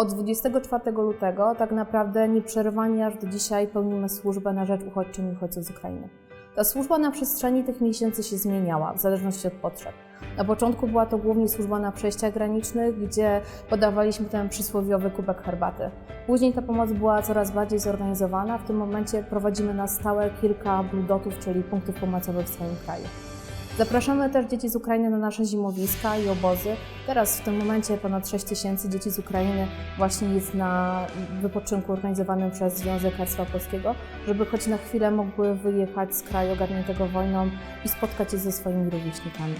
Od 24 lutego tak naprawdę nieprzerwanie aż do dzisiaj pełnimy służbę na rzecz uchodźczyń i uchodźców z Ukrainy. Ta służba na przestrzeni tych miesięcy się zmieniała w zależności od potrzeb. Na początku była to głównie służba na przejściach granicznych, gdzie podawaliśmy ten przysłowiowy kubek herbaty. Później ta pomoc była coraz bardziej zorganizowana. W tym momencie prowadzimy na stałe kilka bludotów, czyli punktów pomocowych w całym kraju. Zapraszamy też dzieci z Ukrainy na nasze zimowiska i obozy. Teraz w tym momencie ponad 6 tysięcy dzieci z Ukrainy właśnie jest na wypoczynku organizowanym przez Związek Harcerstwa Polskiego, żeby choć na chwilę mogły wyjechać z kraju ogarniętego wojną i spotkać się ze swoimi rówieśnikami.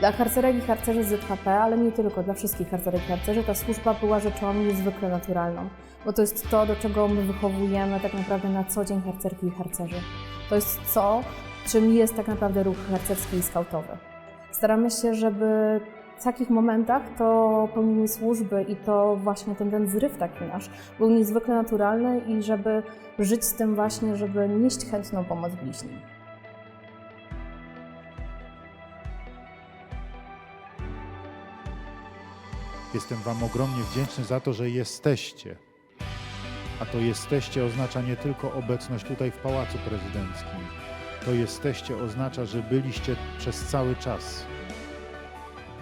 Dla harcerek i harcerzy ZHP, ale nie tylko, dla wszystkich harcerek i harcerzy, ta służba była rzeczą niezwykle naturalną, bo to jest to, do czego my wychowujemy tak naprawdę na co dzień harcerki i harcerzy. To jest co, czym jest tak naprawdę ruch harcerski i skautowy. Staramy się, żeby w takich momentach to pełnienie służby i to właśnie ten, ten zryw taki nasz był niezwykle naturalny i żeby żyć z tym właśnie, żeby nieść chętną pomoc bliźnim. Jestem Wam ogromnie wdzięczny za to, że jesteście. A to jesteście oznacza nie tylko obecność tutaj w Pałacu Prezydenckim. To jesteście oznacza, że byliście przez cały czas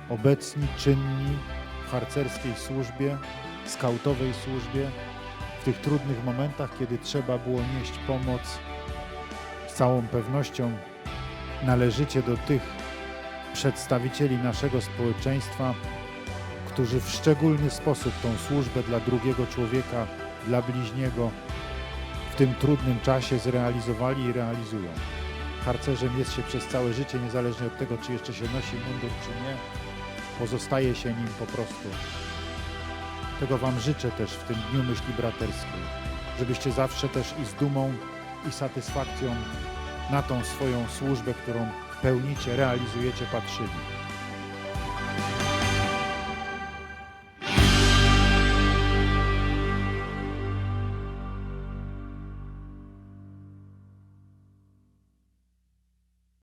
obecni, czynni w harcerskiej służbie, skautowej służbie, w tych trudnych momentach, kiedy trzeba było nieść pomoc. Z całą pewnością należycie do tych przedstawicieli naszego społeczeństwa, którzy w szczególny sposób tą służbę dla drugiego człowieka, dla bliźniego w tym trudnym czasie zrealizowali i realizują. Harcerzem jest się przez całe życie, niezależnie od tego, czy jeszcze się nosi mundur, czy nie. Pozostaje się nim po prostu. Tego Wam życzę też w tym Dniu Myśli Braterskiej, żebyście zawsze też i z dumą, i satysfakcją na tą swoją służbę, którą pełnicie, realizujecie, patrzyli.